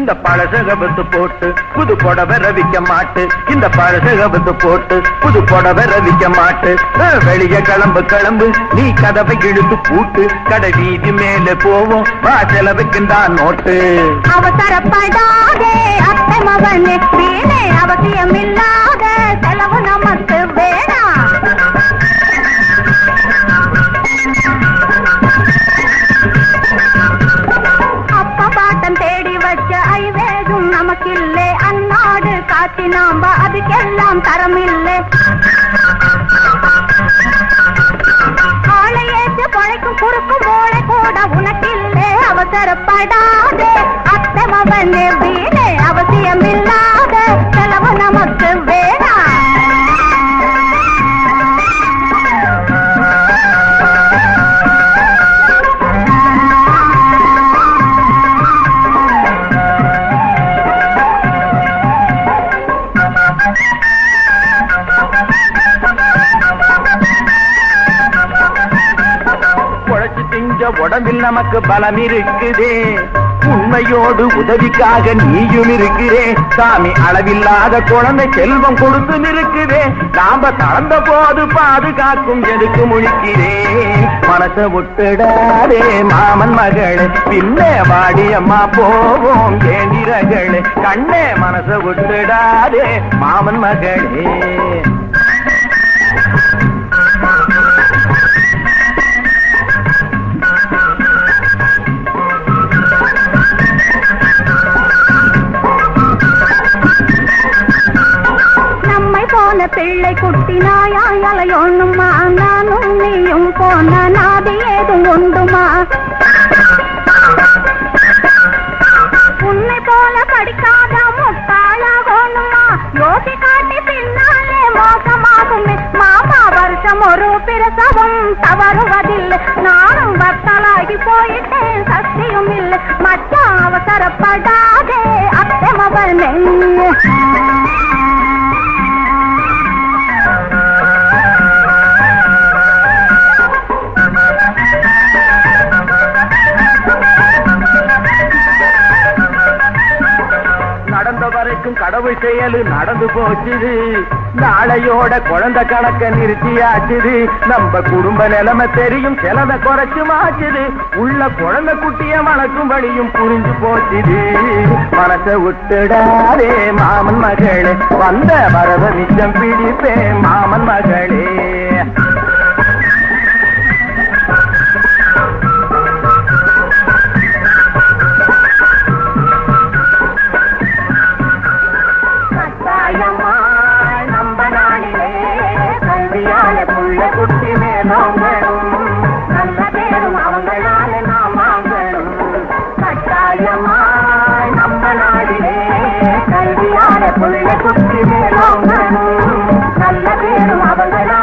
இந்த பழசகபத்து போட்டு புது புடவை ரவிக்க மாட்டு. இந்த பழசகபத்து போட்டு புது புடவை ரவிக்க மாட்டு. வெளிய கிளம்பு கிளம்பு நீ கதவை இழுத்து பூட்டு. கடை வீதி மேல போவோம் வா செலவுக்கு தான் நோட்டு. அவசரப்படாதே அத்தை மகனே அவசியம் அவசியமில்லாத. அந்நாடு நாம்ப அதுக்கெல்லாம் தரமில்லை. ஆளை ஏற்று பழைக்கும் குறுக்கும் மூளை கூட உனக்கில்லை. அவசரப்படா. குழைச்சு உடம்பில் நமக்கு பலம் இருக்குதே. உண்மையோடு உதவிக்காக நீயும் இருக்கிறே. சாமி அளவில்லாத குழந்தை செல்வம் கொடுத்து நிற்குதே. நாம தளர்ந்த போது பாதுகாக்கும் எதுக்கு முழிக்கிறேன் மனச விட்டுடாதே மாமன் மகளே. பின்னே வாடி அம்மா போவோம் ஏந்திரகளே கண்ணே மனச விட்டுடாதே மாமன் மகளே. சின்ன பிள்ளை குட்டி நாயாய் அலையோணுமா நானும் நீயும் போன நாதி ஏதும் உண்டுமா? உன்னை போல படிக்காத முட்டாளாகணுமா யோசி காட்டி பின்னாலே மோசமாகுமே. மாமா வருஷம் ஒரு பிரசவம் தவறுவதில்லை. நானும் வத்தலாகி போயிட்டேன் சக்தியும் இல்லை. மச்சான் அவசரப்படாதே அத்தை மகள் நடந்த நாளைக்கும் கடவுள் செயலு நடந்து போச்சுது. நாளையோட குழந்தை கணக்க நிறுத்தியாச்சுது. நம்ம குடும்ப நிலைமை தெரியும் செலவை குறைச்சு மாச்சுது உள்ள குழந்தை குட்டிய வளர்க்கும் வழியும் புரிஞ்சு போச்சுது. மனச விட்டுடாதே மாமன் மகளே. வந்த வரவ மிச்சம் பிடிப்பே மாமன் மகளே. கையால புள்ள குட்டி மேலும் நல்ல பேரும் அவங்களால நாம் வாங்கணும் கட்டாயமா நம்ம நாடிலே கல்வியால புள்ள குட்டி மேலும் நல்ல பேரும் அவங்களால